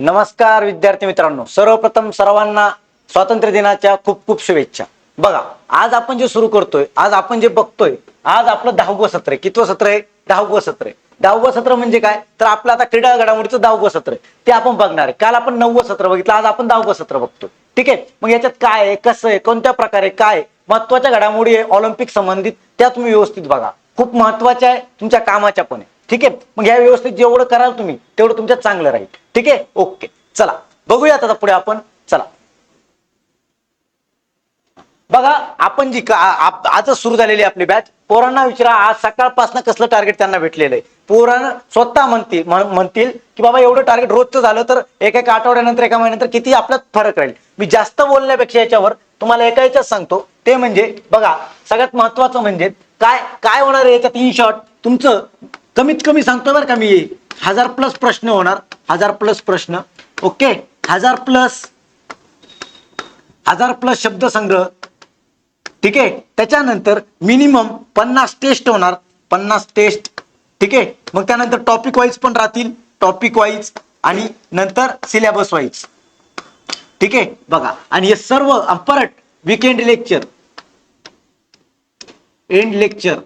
नमस्कार विद्यार्थी मित्रांनो. सर्वप्रथम सर्वांना स्वातंत्र्य दिनाच्या खूप खूप शुभेच्छा. बघा आज आपण जे सुरू करतोय आज आपण जे बघतोय आज आपलं दहावं सत्र आहे. कितवं सत्र आहे? दहावं सत्र आहे. दहावं सत्र म्हणजे काय? तर आपलं आता क्रीडा घडामोडीचं दहावं सत्र आहे. ते आपण बघणार आहे. काल आपण नववं सत्र बघितलं आज आपण दहावं सत्र बघतो ठीक आहे? मग याच्यात काय आहे? कसं आहे? कोणत्या प्रकारे काय महत्त्वाच्या घडामोडी आहे ऑलिम्पिक संबंधित त्या तुम्ही व्यवस्थित बघा. खूप महत्त्वाच्या आहे तुमच्या कामाच्या पण आहे. ठीक आहे? मग या व्यवस्थित जेवढं कराल तुम्ही तेवढं तुमच्या चांगलं राहील. ठीक आहे? ओके. चला. बघूयात आता पुढे आपण. चला. बघा आपण जी आजच सुरू झालेली आपली बॅच पोरांना विचारा आज सकाळपासून कसलं टार्गेट त्यांना भेटलेलं आहे? पोरांना स्वतः म्हणतील म्हणतील की बाबा एवढं टार्गेट रोजचं झालं तर एक एक आठवड्यानंतर एका महिन्यानंतर किती आपल्यात फरक राहील? मी जास्त बोलण्यापेक्षा याच्यावर तुम्हाला एका याच्यात सांगतो. ते म्हणजे बघा सगळ्यात महत्वाचं म्हणजे काय काय होणार आहे याच्यात? इन शॉर्ट तुमचं कमीत कमी सांगतो बरं का मी. हजार प्लस प्रश्न होणार. हजार प्लस प्रश्न. ओके? हजार प्लस. हजार प्लस शब्दसंग्रह ठीक आहे? त्याच्यानंतर मिनिमम पन्नास टेस्ट होणार. पन्नास टेस्ट ठीक आहे? मग त्यानंतर टॉपिक वाईज पण राहतील. टॉपिक वाईज आणि नंतर सिलेबस वाईज ठीक आहे? बघा. आणि हे सर्व परत विकेंड लेक्चर एंड लेक्चर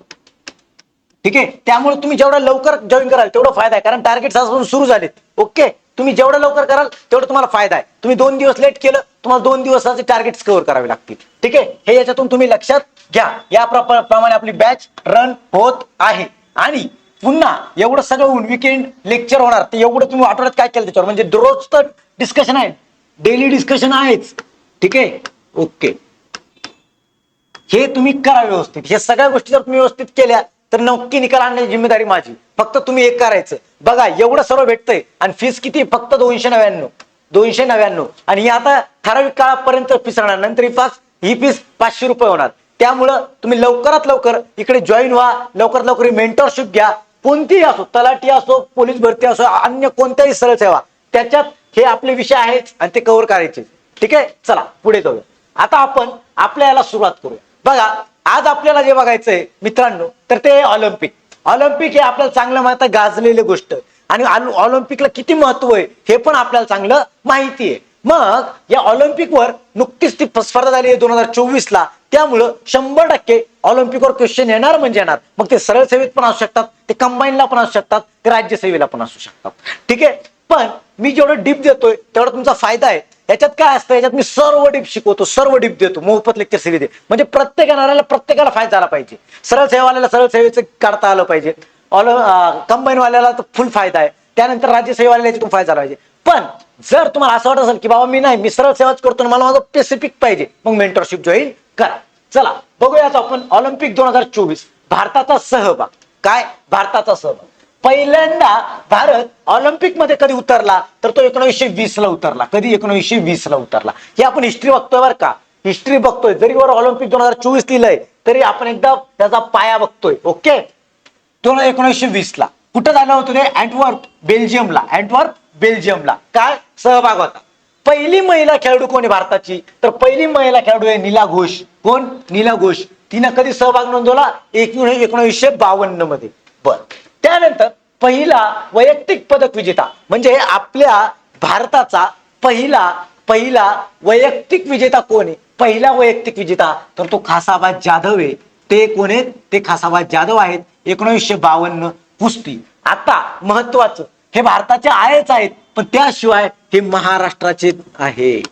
ठीक आहे? त्यामुळे तुम्ही जेवढा लवकर जॉईन कराल तेवढा फायदा आहे. कारण टार्गेट आजपासून सुरू झालेत. ओके तुम्ही जेवढं लवकर कराल तेवढा तुम्हाला फायदा आहे. तुम्ही दोन दिवस लेट केलं तुम्हाला दोन दिवसाचे टार्गेट कव्हर करावे लागतील. ठीक आहे? हे याच्यातून तुम्ही लक्षात घ्या. या प्रमाणे आपली बॅच रन होत आहे. आणि पुन्हा एवढं सगळं होऊन विकेंड लेक्चर होणार. ते एवढं तुम्ही आठवड्यात काय केलं त्याच्यावर? म्हणजे दररोज तर डिस्कशन आहे डेली डिस्कशन आहेच. ठीक आहे? ओके हे तुम्ही करा व्यवस्थित. हे सगळ्या गोष्टी जर तुम्ही व्यवस्थित केल्या तर नक्की निकाल आणण्याची जिम्मेदारी माझी. फक्त तुम्ही एक करायचं. बघा एवढं सर्व भेटतंय आणि फीस किती? फक्त दोनशे नव्याण्णव. दोनशे नव्याण्णव. आणि ही आता ठराविक काळापर्यंत फीस राहणार नंतर ही पास ही फीस पाचशे रुपये होणार. त्यामुळं तुम्ही लवकरात लवकर इकडे जॉईन व्हा. लवकरात लवकर मेंटरशिप घ्या. कोणतीही असो तलाठी असो पोलीस भरती असो अन्य कोणत्याही सरळ सेवा. त्याच्यात हे आपले विषय आहेत आणि ते कव्हर करायचे. ठीक आहे? चला पुढे जाऊया. आता आपण आपल्या याला सुरुवात करूया. बघा आज आपल्याला जे बघायचंय मित्रांनो तर ते ऑलिम्पिक. ऑलिम्पिक हे आपल्याला चांगलं माहिती गाजलेली गोष्ट. आणि ऑलिम्पिकला किती महत्त्व आहे हे पण आपल्याला चांगलं माहिती आहे. मग या ऑलिम्पिकवर नुकतीच ती स्पर्धा झाली आहे दोन हजार चोवीस ला त्यामुळं शंभर टक्के ऑलिम्पिकवर क्वेश्चन येणार म्हणजे येणार. मग ते सरळ सेवेत पण असू शकतात ते कंबाईनला पण असू शकतात ते राज्यसेवेला पण असू शकतात. ठीक आहे? पण मी जेवढं डीप देतोय तेवढा तुमचा फायदा आहे. याच्यात काय असतं? याच्यात मी सर्व डीप शिकवतो सर्व डीप देतो मोफत लेक्चर सिरीज म्हणजे प्रत्येक येणाऱ्याला प्रत्येकाला फायदा झाला पाहिजे. सरळ सेवाल्याला सरळ सेवेचं काढता आलं पाहिजे. ऑल कंबाईन uh, वाल्याला तर फुल फायदा आहे. त्यानंतर राज्यसेवाल्याला याच्यातून फायदा झाला पाहिजे. पण जर तुम्हाला असं वाटत असेल की बाबा मी नाही मी सरळ सेवाच करतो मला माझं स्पेसिफिक पाहिजे मग मेंटरशिप जॉईन करा. चला बघूयात आपण ऑलिम्पिक दोन हजार चोवीस भारताचा सहभाग. काय? भारताचा सहभाग. पहिल्यांदा भारत ऑलिम्पिकमध्ये कधी उतरला तर तो एकोणीसशे वीस ला उतरला. कधी एकोणीसशे वीस ला उतरला? हे आपण हिस्ट्री बघतोय बरं का. हिस्ट्री बघतोय. जरी वर ऑलिम्पिक दोन हजार चोवीस लिहिलंय तरी आपण एकदा त्याचा पाया बघतोय. ओके दोन हजार एकोणीसशे वीस ला. कुठं झालं होतं ते? अँटवर्प बेल्जियमला अँटवर्प बेल्जियमला काय? सहभाग होता. पहिली महिला खेळाडू कोण आहे भारताची? तर पहिली महिला खेळाडू आहे नीला घोष. कोण? नीला घोष. तिनं कधी सहभाग नोंदवला? एकोणीसशे बावन्नमध्ये. बर. त्यानंतर पहिला वैयक्तिक पदक विजेता म्हणजे आपल्या भारताचा पहिला पहिला वैयक्तिक विजेता कोण आहे? पहिला वैयक्तिक विजेता तर तो खासाबा जाधव आहे. ते कोण आहेत? ते खासाबा जाधव आहेत. एकोणीसशे बावन्न कुस्ती. आता महत्वाचं हे भारताचे आहेच आहेत पण त्याशिवाय हे महाराष्ट्राचे आहे.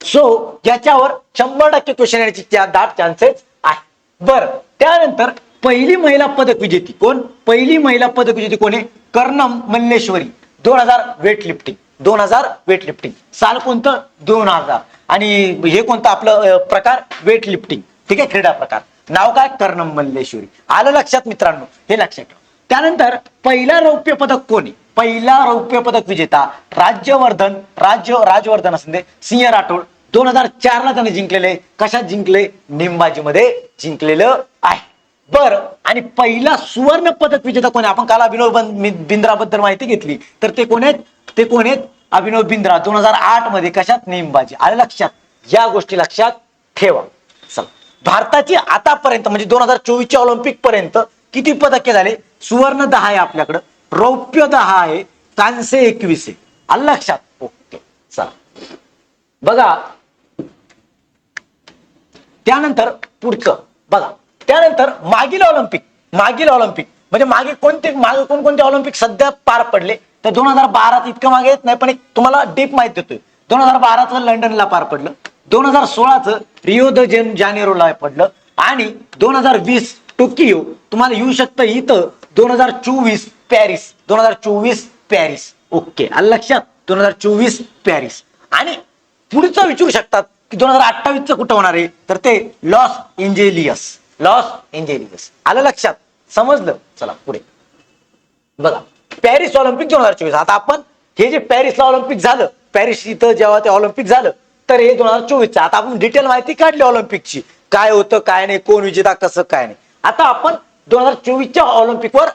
सो याच्यावर शंभर टक्के क्वेश्चन येण्याची त्या- दाट चान्सेस आहे बर त्यानंतर पहिली महिला पदक विजेती कोण? पहिली महिला पदक विजेती कोण आहे? कर्णम मल्लेश्वरी. दोन हजार वेट लिफ्टिंग दोन हजार वेट लिफ्टिंग साल कोणतं? दोन हजार. आणि हे कोणतं आपलं प्रकार? वेट लिफ्टिंग ठीक आहे? क्रीडा प्रकार. नाव काय? कर्णम मल्लेश्वरी. आलं लक्षात मित्रांनो? हे लक्षात ठेवा. त्यानंतर पहिला रौप्य पदक कोणी पहिला रौप्य पदक विजेता राज्यवर्धन राज्य राजवर्धन असं सिंह राठोड. दोन हजार चार ला त्याने जिंकलेले कशात जिंकले नेमबाजीमध्ये जिंकलेलं बर. आणि पहिला सुवर्ण पदक विजेता कोण आपण काल अभिनव बिंद्राबद्दल माहिती घेतली. तर ते कोण आहेत? ते कोण आहेत? अभिनव बिंद्रा दोन हजार आठमध्ये कशात नेमबाजी? आलं लक्षात? या गोष्टी लक्षात ठेवा. चला. भारताची आतापर्यंत म्हणजे दोन हजार चोवीसच्या ऑलिम्पिक पर्यंत किती पदके झाले? सुवर्ण दहा आहे आपल्याकडं. रौप्य दहा आहे. कांसे एकवीस आहे. आलं लक्षात? ओके. चला. बघा. त्यानंतर पुढचं. बघा. त्यानंतर मागील ऑलिम्पिक मागील ऑलिम्पिक. म्हणजे मागे कोणते मागे कोणकोणते ऑलिम्पिक सध्या पार पडले? तर दोन हजार बारात इतकं मागे येत नाही पण एक तुम्हाला डीप माहिती देतोय. दोन हजार बाराचं लंडनला पार पडलं. दोन हजार सोळाचं रिओ द जेन जानेरोला पडलं. आणि दोन हजार वीस टोकियो तुम्हाला येऊ शकतं इथं दोन हजार चोवीस पॅरिस. दोन हजार चोवीस पॅरिस. ओके आलं लक्षात? दोन हजार चोवीस पॅरिस. आणि पुढचं विचारू शकतात की दोन हजार अठ्ठावीसचं कुठं होणार आहे? तर ते लॉस एंजेलियस. लॉस एंजेलिस आलं लक्षात? समजलं? चला पुढे. बघा पॅरिस ऑलिम्पिक दोन हजार चोवीस. आता आपण हे जे पॅरिसला ऑलिम्पिक झालं पॅरिस इथं जेव्हा ते ऑलिम्पिक झालं तर हे दोन हजार चोवीसचं. आता आपण डिटेल माहिती काढली ऑलिम्पिकची. काय होतं काय नाही कोण विजेता कसं काय नाही. आता आपण दोन हजार चोवीसच्या ऑलिम्पिकवर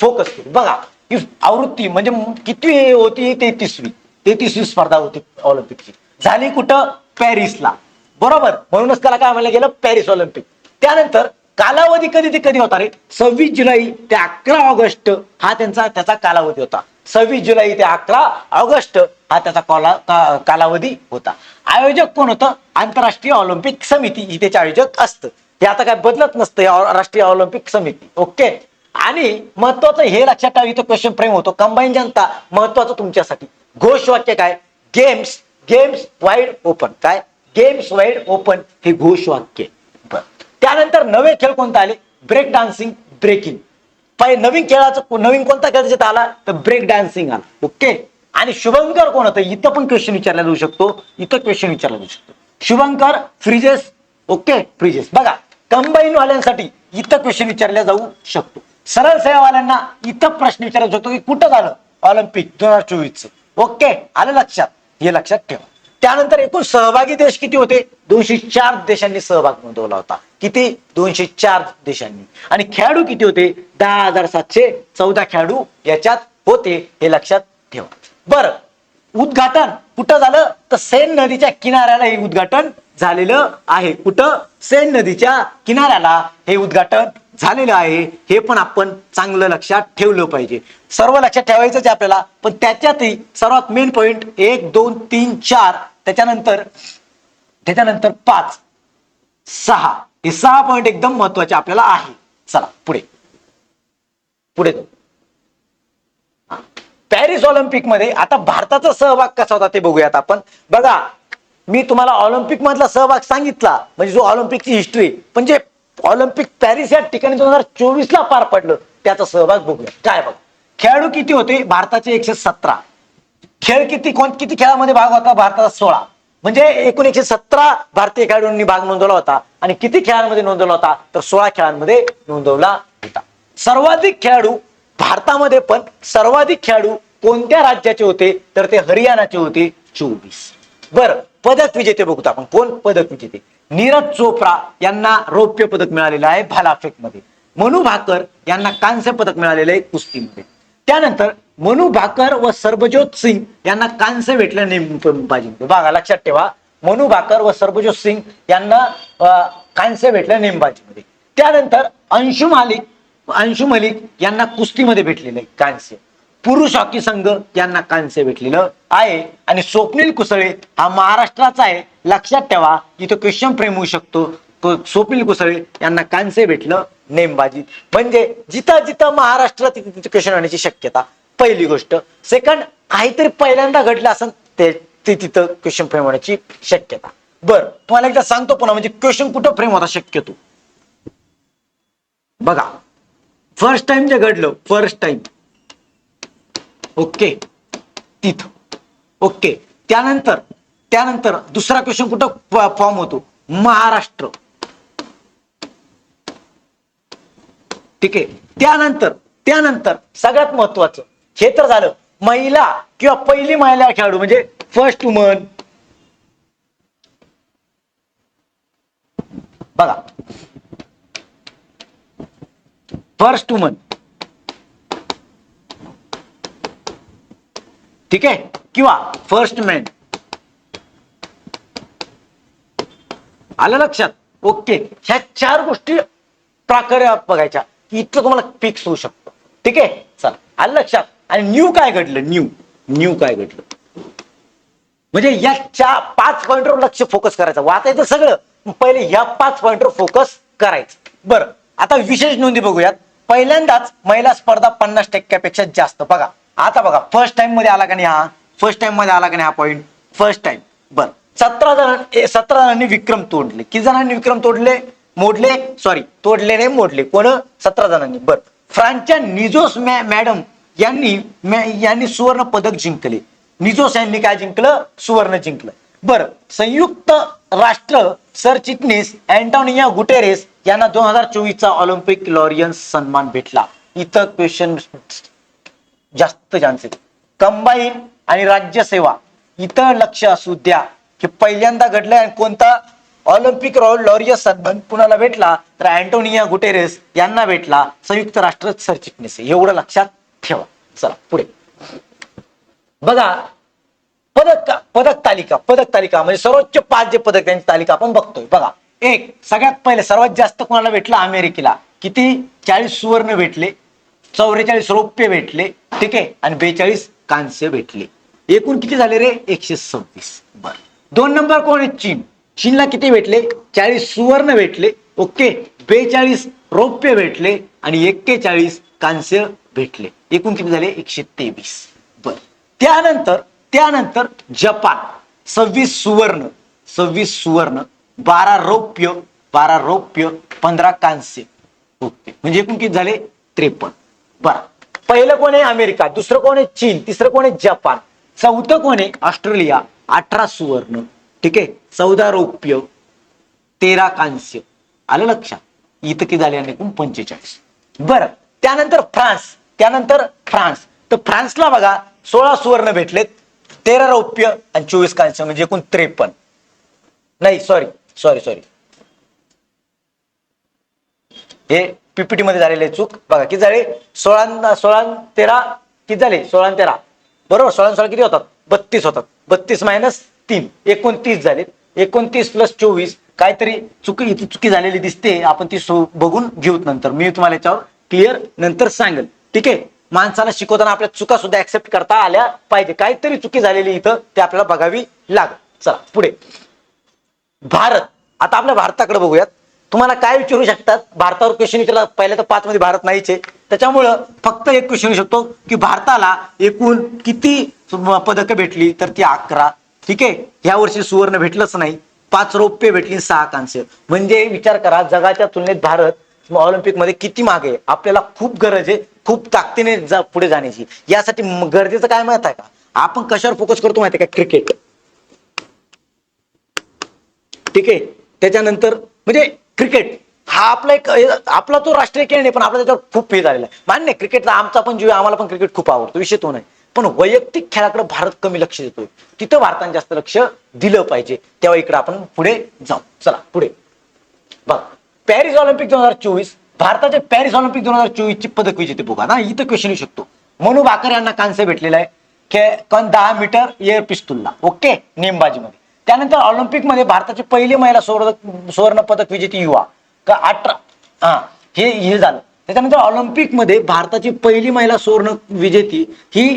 फोकस करू. बघा ही आवृत्ती म्हणजे किती होती? तेहतीसवी. तेहतीसवी स्पर्धा होती ऑलिम्पिकची. झाली कुठं? पॅरिसला. बरोबर? म्हणूनच त्याला काय म्हणलं गेलं? Paris Olympic. त्यानंतर कालावधी कधी ते कधी होता रे? सव्वीस जुलै ते अकरा ऑगस्ट हा त्यांचा त्याचा कालावधी होता. सव्वीस जुलै ते अकरा ऑगस्ट हा त्याचा कॉला का- कालावधी होता. आयोजक कोण होतं? आंतरराष्ट्रीय ऑलिम्पिक समिती ही त्याचे आयोजक असतं. ते आता काय बदलत नसतं या राष्ट्रीय ऑलिम्पिक समिती. ओके? आणि महत्वाचं हे लक्षात ठेवा इथं क्वेश्चन फ्रेम होतो. कंबाईन जनता महत्वाचं तुमच्यासाठी. घोषवाक्य काय? गेम्स गेम्स वाईड ओपन काय? गेम्स वाईड ओपन हे घोषवाक्य. त्यानंतर नवे खेळ कोणते आले? ब्रेक डान्सिंग ब्रेकिंग पहिले नवीन खेळाचं नवीन कोणता खेळ त्याच्यात आला? तर ब्रेक डान्सिंग आला. ओके आणि शुभंकर कोण होतं? इथं पण क्वेश्चन विचारला जाऊ शकतो. इथं क्वेश्चन विचारला जाऊ शकतो. शुभंकर फ्रिजेस. Okay fridges. बघा कंबाईन वाल्यांसाठी इथं क्वेश्चन विचारला जाऊ शकतो. सरळ सेवावाल्यांना इथं प्रश्न विचारला जातो की कुठं झालं? ऑलिम्पिक दोन हजार चोवीसचं. ओके आलं लक्षात. हे लक्षात ठेवा. त्यानंतर एकूण सहभागी देश किती होते? दोनशे चार देशांनी सहभाग नोंदवला होता. किती? दोनशे चार देशांनी. आणि खेळाडू किती होते? दहा हजार सातशे चौदा खेळाडू याच्यात होते हे लक्षात ठेवा. बर उद्घाटन कुठं झालं? तर सेन नदीच्या किनाऱ्याला हे उद्घाटन झालेलं आहे. कुठं? सेन नदीच्या किनाऱ्याला हे उद्घाटन झालेलं आहे हे पण आपण चांगलं लक्षात ठेवलं पाहिजे. सर्व लक्षात ठेवायचंच आहे आपल्याला पण त्याच्यातही सर्वात मेन पॉइंट एक दोन तीन चार त्याच्यानंतर त्याच्यानंतर पाच सहा. हे सहा पॉइंट एकदम महत्त्वाचे आपल्याला आहे. चला पुढे. पुढे. पॅरिस ऑलिम्पिकमध्ये आता भारताचा सहभाग कसा होता ते बघूयात आपण. बघा मी तुम्हाला ऑलिम्पिक मधला सहभाग सांगितला म्हणजे जो ऑलिम्पिकची हिस्ट्री पण जे ऑलिम्पिक पॅरिस या ठिकाणी दोन हजार चोवीस ला पार पडलं. त्याचा सहभाग बघूया. काय बघ. खेळाडू किती होते? भारताचे एकशे सतरा. खेळ किती कोण किती खेळामध्ये भाग होता? भारताचा सोळा. म्हणजे एकूण एकशे सतरा भारतीय खेळाडूंनी भाग नोंदवला होता आणि किती खेळांमध्ये नोंदवला होता? तर सोळा खेळांमध्ये नोंदवला होता. सर्वाधिक खेळाडू भारतामध्ये पण सर्वाधिक खेळाडू कोणत्या राज्याचे होते? तर ते हरियाणाचे होते. चोवीस. बर. पदक विजेते बघतो आपण. कोण पदक विजेते? नीरज चोप्रा यांना रौप्य पदक मिळालेलं आहे भालाफेकमध्ये मनू भाकर यांना कांस्य पदक मिळालेलं आहे कुस्तीमध्ये. त्यानंतर मनू भाकर व सर्बजोत सिंग यांना कांस्य भेटलं नेमबाजीमध्ये. बघा लक्षात ठेवा. मनू भाकर व सर्बजोत सिंग यांना कांस्य भेटलं नेमबाजीमध्ये. त्यानंतर अंशु मालिक अंशु मलिक यांना कुस्तीमध्ये भेटलेलं आहे कांस्य. पुरुष हॉकी संघ यांना कांस्य भेटलेलं आहे. आणि स्वप्नील कुसळे हा महाराष्ट्राचा आहे. लक्षात ठेवा इथं क्वेश्चन फ्रेम होऊ शकतो. स्वप्नील कुसळे यांना कांस्य भेटलं नेमबाजी. म्हणजे जिथं जिथं महाराष्ट्रात तिथे तिथे क्वेश्चन होण्याची शक्यता. पहिली गोष्ट. सेकंड काहीतरी पहिल्यांदा घडलं असं ते ते तिथं क्वेश्चन फ्रेम होण्याची शक्यता. बर तुम्हाला एकदा सांगतो पुन्हा म्हणजे क्वेश्चन कुठं फ्रेम होता शक्यतो. बघा. फर्स्ट टाइम जे घडलं फर्स्ट टाइम ओके. तिथं ओके. त्यानंतर त्यानंतर दुसरा क्वेश्चन कुठं फॉर्म होतो? महाराष्ट्र. ठीक आहे. त्यानंतर त्यानंतर सगळ्यात महत्वाचं हे तर झालं. महिला किंवा पहिली महिला खेळाडू म्हणजे फर्स्ट वुमन बघा. फर्स्ट वुमन ठीक आहे? किंवा फर्स्ट मॅन आलं लक्षात? ओके. ह्या चार गोष्टी प्राकारे बघायच्या. की इथलं तुम्हाला फिक्स होऊ शकतं. ठीक आहे? चला. आलं लक्षात? आणि न्यू काय घडलं? न्यू न्यू काय घडलं? म्हणजे या चार पाच पॉईंटवर लक्ष फोकस करायचं. वाचायचं सगळं. पहिले या पाच पॉईंटवर फोकस करायचं. बरं. आता विशेष नोंदी बघूयात. पहिल्यांदाच महिला स्पर्धा पन्नास टक्क्यापेक्षा जास्त. बघा. आता बघा फर्स्ट टाइममध्ये आला का नाही हा? फर्स्ट टाइममध्ये आला का नाही हा पॉईंट फर्स्ट टाइम बर. सतरा जण सतरा जणांनी विक्रम तोडले. किती जणांनी विक्रम तोडले? मोडले? सॉरी तोडले नाही मोडले. कोण? सतरा जणांनी. बर. फ्रान्सच्या निजोस मॅ मॅडम यांनी यांनी सुवर्ण पदक जिंकले. निजोस यांनी काय जिंकलं? सुवर्ण जिंकलं. बर. संयुक्त राष्ट्र सरचिटणीस अँटोनिया गुटेरेस यांना दोन हजार चोवीसचा ऑलिम्पिक लॉरियन सन्मान भेटला. इथं क्वेश्चन जास्त चान्सेस कंबाईन आणि राज्यसेवा इथं लक्ष असू द्या की पहिल्यांदा घडलंय आणि कोणता ऑलिम्पिक लॉरियस सन्मान कुणाला भेटला तर अँटोनिया गुटेरेस यांना भेटला संयुक्त राष्ट्र सरचिटणीस. एवढं लक्षात ठेवा. चला पुढे. बघा पदक पदक तालिका पदक तालिका म्हणजे सर्वोच्च पाच जे पदक त्यांची तालिका आपण बघतोय. बघा एक सगळ्यात पहिले सर्वात जास्त कोणाला भेटलं? अमेरिकेला. किती? चाळीस सुवर्ण भेटले. चौवेचाळीस रौप्य भेटले ठीक आहे? आणि बेचाळीस कांस्य भेटले. एकूण किती झाले रे? एकशे सव्वीस. बर. दोन नंबर कोण आहे? चीन. चीनला किती भेटले? चाळीस सुवर्ण भेटले. ओके? बेचाळीस रौप्य भेटले आणि एक्केचाळीस कांस्य भेटले. एकूण किती झाले? एकशे तेवीस. बर. त्यानंतर त्यानंतर जपान. सव्वीस सुवर्ण. सव्वीस सुवर्ण. बारा रौप्य. बारा रौप्य. पंधरा कांस्य. ओके. म्हणजे एकूण किती झाले? त्रेपन्न. बरं. पहिलं कोण आहे? अमेरिका. दुसरं कोण आहे? चीन. तिसरं कोण आहे? जपान. चौथं कोण आहे? ऑस्ट्रेलिया. अठरा सुवर्ण. ठीक आहे? चौदा रौप्य. तेरा कांस्य. आलं लक्षात? इथं किती झाले आणि एकूण पंचेचाळीस. बरं. त्यानंतर फ्रान्स. त्यानंतर फ्रान्स. तर फ्रान्सला बघा सोळा सुवर्ण भेटलेत. तेरा रौप्य आणि चोवीस कांस्य म्हणजे एकूण त्रेपन्न. नाही सॉरी सॉरी सॉरी हे पीपीटी मध्ये झालेले चूक. बघा किती झाले? सोळा सोळा तेरा किती झाले? सोळा तेरा. बरोबर? सोळा सोळा किती होतात? बत्तीस होतात. बत्तीस मायनस तीन. एकोणतीस झाले. एकोणतीस प्लस चोवीस. काहीतरी चुकी इथे चुकी झालेली दिसते. आपण ती बघून घेऊत नंतर. मी तुम्हाला याच्यावर क्लिअर नंतर सांगेल. ठीक आहे? माणसाला शिकवताना आपल्या चुका सुद्धा ऍक्सेप्ट करता आल्या पाहिजे. काहीतरी चुकी झालेली इथं ते आपल्याला बघावी लागेल. चला पुढे. भारत. आता आपल्या भारताकडे बघूयात. तुम्हाला काय विचारू शकतात? भारतावर क्वेश्चन विचारला पहिल्या तर पाच मध्ये भारत नाहीच. आहे त्याच्यामुळं फक्त एक क्वेश्चन येऊ शकतो की भारताला एकूण किती पदकं भेटली? तर ती अकरा. ठीक आहे? ह्या वर्षी सुवर्ण भेटलंच नाही. पाच रौप्य भेटली सहा कांस्य. म्हणजे विचार करा जगाच्या तुलनेत भारत ऑलिम्पिकमध्ये किती मागे आहे? आपल्याला खूप गरज आहे खूप ताकदीने जा पुढे जाण्याची. यासाठी गरजेचं काय माहीत आहे का? आपण कशावर फोकस करतो माहिती आहे का? क्रिकेट ठीक आहे? त्याच्यानंतर म्हणजे क्रिकेट हा आपला एक आपला तो राष्ट्रीय खेळ नाही पण आपला त्याच्यावर खूप हे झालेला आहे. मान्य क्रिकेटचा आमचा पण जीव आहे, आम्हाला पण क्रिकेट खूप आवडतो विषय तो नाही. पण वैयक्तिक खेळाकडे भारत कमी लक्ष देतोय. तिथं भारताने जास्त लक्ष दिलं पाहिजे तेव्हा इकडे आपण पुढे जाऊ. चला पुढे. बघ पॅरिस ऑलिम्पिक दोन हजार चोवीस भारताचे पॅरिस ऑलिम्पिक दोन हजार चोवीस ची पदक विजेते बघा. ना इथं क्वेश्चन येऊ शकतो. मनू भाकर यांना कांस्य भेटलेला आहे. कन दहा मीटर एअर पिस्तुलला. ओके? नेमबाजीमध्ये. त्यानंतर ऑलिम्पिकमध्ये भारताची पहिली महिला सुवर्ण सुवर्ण पदक विजेती युवा का अठरा. हा हे हे झालं. त्याच्यानंतर ऑलिम्पिकमध्ये भारताची पहिली महिला सुवर्ण विजेती ही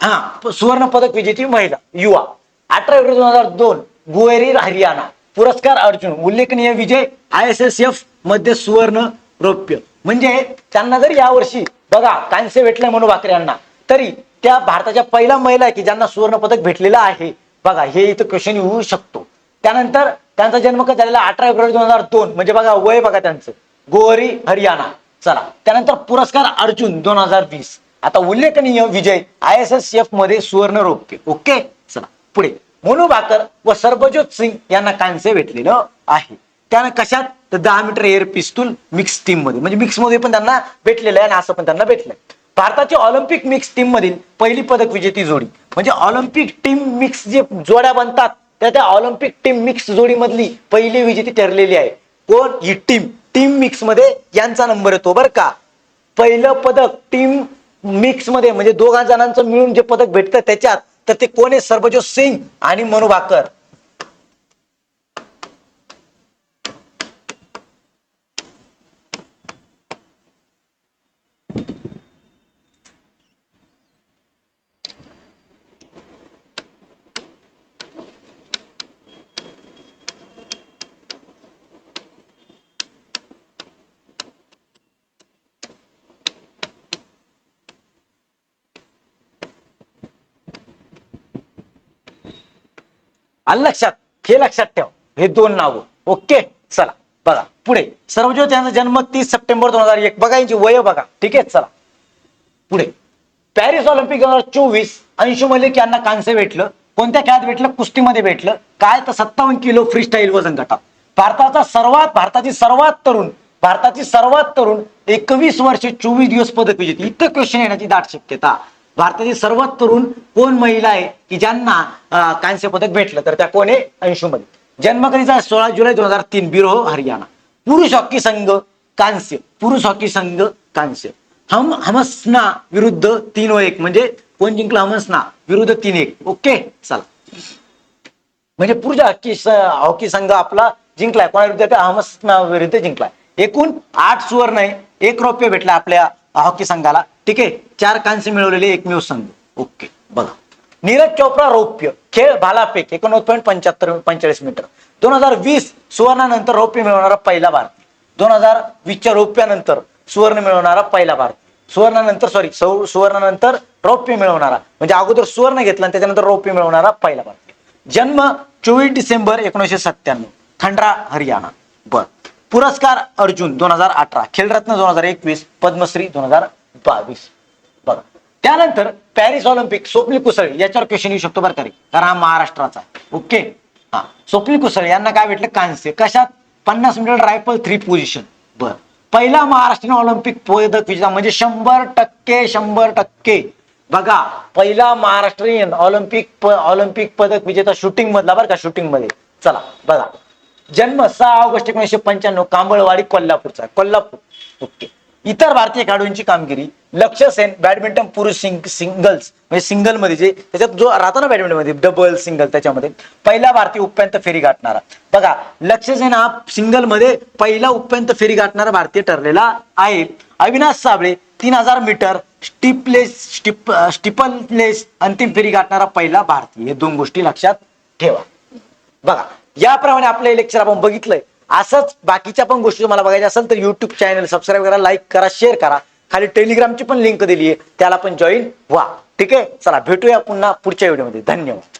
हा सुवर्ण पदक विजेती महिला युवा. अठरा एप्रिल दोन हजार दोन गुएरी हरियाणा. पुरस्कार अर्जुन उल्लेखनीय विजय आय एस एस एफमध्ये सुवर्ण रौप्य. म्हणजे त्यांना जर यावर्षी बघा कांस्य भेटलंय म्हणून भाकरे यांना तरी त्या भारताच्या पहिल्या महिला आहे की ज्यांना सुवर्ण पदक भेटलेलं आहे बघा हे इथं क्वेश्चन येऊ शकतो. त्यानंतर त्यांचा जन्म कधी झालेला? अठरा फेब्रुवारी दोन हजार दोन. म्हणजे बघा वय बघा त्यांचं. गोहरी हरियाणा. चला. त्यानंतर पुरस्कार अर्जुन दोन हजार वीस. आता उल्लेखनीय विजय आय एस एस एफमध्ये सुवर्ण रौप्य ओके चला. पुढे. मोनू भाकर व सरबजोत सिंग यांना कांस्य भेटलेलं आहे. त्यानं कशात? तर दहा मीटर एअर पिस्तूल मिक्स टीममध्ये. म्हणजे मिक्समध्ये पण त्यांना भेटलेलं आहे आणि असं पण त्यांना भेटलंय. भारताची ऑलिम्पिक मिक्स टीम मधील पहिली पदक विजेती जोडी. म्हणजे ऑलिम्पिक टीम मिक्स जे जोड्या बनतात त्या त्या ऑलिम्पिक टीम मिक्स जोडी मधली पहिली विजेती ठरलेली आहे. कोण? ही टीम. टीम मिक्समध्ये यांचा नंबर येतो बरं का. पहिलं पदक टीम मिक्समध्ये म्हणजे दोघा जणांचं मिळून जे पदक भेटतं त्याच्यात तर ते कोण आहे? सर्वजोत सिंग आणि मनु भाकर आणि लक्षात हे लक्षात ठेव. हे दोन नाव. ओके? चला बघा. पुढे. सर्वज्योत यांचा जन्म तीस सप्टेंबर दोन हजार एक. बघा यांची वय बघा. ठीक आहे? चला. पुढे. पॅरिस ऑलिम्पिक दोन हजार चोवीस. अंशु मलिक यांना कांस्य भेटलं. कोणत्या खेळात भेटलं? कुस्तीमध्ये भेटलं. काय तर सत्तावन्न किलो फ्री स्टाईल वजन गटात भारताचा सर्वात भारताची सर्वात तरुण भारताची सर्वात तरुण एकवीस वर्षे चोवीस दिवस पदक विजेती. इथं क्वेश्चन येण्याची दाट शक्यता. भारताची सर्वात तरुण कोण महिला आहे की ज्यांना कांस्य पदक भेटलं तर त्या कोण आहे? अंशु जन्म कधीचा? सोळा जुलै दोन हजार तीन बिरोह हरियाणा. पुरुष हॉकी संघ कांस्य. पुरुष हॉकी संघ कांस्य. हम हमसना विरुद्ध तीन ओ एक. म्हणजे कोण जिंकलं? हमसना विरुद्ध तीन एक. ओके? चला. म्हणजे पुरुष हॉकी हॉकी संघ आपला जिंकलाय. कोणा विरुद्ध हमसना विरुद्ध जिंकलाय. एकूण आठ सुवर्ण आहे. एक रौप्य भेटला आपल्या हॉकी संघाला. ठीक आहे? चार कांस्य मिळवलेले एकमेव संघ. ओके बघा. नीरज चोप्रा रौप्य. खेळ भालाफेक एकोणनव्वद पॉईंट पंच्याहत्तर पंचेचाळीस मीटर. दोन हजार वीस सुवर्णानंतर रौप्य मिळवणारा पहिला भारतीय. दोन हजार वीसच्या रौप्यानंतर सुवर्ण मिळवणारा पहिला भारतीय. सुवर्णानंतर सॉरी सुवर्णानंतर रौप्य मिळवणारा. म्हणजे अगोदर सुवर्ण घेतला आणि त्याच्यानंतर रौप्य मिळवणारा पहिला भारतीय. जन्म चोवीस डिसेंबर एकोणीसशे सत्त्याण्णव. खंड्रा हरियाणा. बर. पुरस्कार अर्जुन दोन हजार अठरा खेलरत्न दोन हजार एकवीस पद्मश्री दोन हजार बावीस. बघा. त्यानंतर पॅरिस ऑलिम्पिक स्वप्नील कुसळ याच्यावर क्वेश्चन येऊ शकतो बरं तरी कारण हा महाराष्ट्राचा. ओके हा. स्वप्नील कुसळ यांना काय भेटलं? कांस्य. कशात? पन्नास मीटर रायफल थ्री पोझिशन बर. पहिला महाराष्ट्रीयन ऑलिम्पिक पदक विजेता म्हणजे शंभर टक्के शंभर टक्के. बघा. पहिला महाराष्ट्रीयन ऑलिम्पिक ऑलिम्पिक पदक विजेता शूटिंग मधला बरं का? शूटिंगमध्ये. चला. बघा. जन्म सहा ऑगस्ट एकोणीसशे पंच्याण्णव कांबळवाडी कोल्हापूरचा. कोल्हापूर. ओके. इतर भारतीय खेळाडूंची कामगिरी लक्ष सेन बॅडमिंटन पुरुष सिंग सिंगल्स म्हणजे सिंगलमध्ये जे त्याच्यात जो राहतो ना बॅडमिंटनमध्ये डबल सिंगल त्याच्यामध्ये पहिला भारतीय उपांत फेरी गाठणारा. बघा लक्ष सेन हा सिंगलमध्ये पहिला उपांत फेरी गाठणारा भारतीय ठरलेला आहे. अविनाश साबळे तीन हजार मीटर स्टिपलेस स्टिप स्टिपललेस अंतिम फेरी गाठणारा पहिला भारतीय. हे दोन गोष्टी लक्षात ठेवा. बघा याप्रमाणे आपलं हे लेक्चर आपण बघितलंय. असंच बाकीच्या पण गोष्टी तुम्हाला बघायच्या असेल तर युट्यूब चॅनल सबस्क्राईब करा लाईक करा शेअर करा. खाली टेलिग्रामची पण लिंक दिली आहे त्याला पण जॉईन व्हा. ठीक आहे? चला भेटूया पुन्हा पुढच्या व्हिडिओमध्ये धन्यवाद.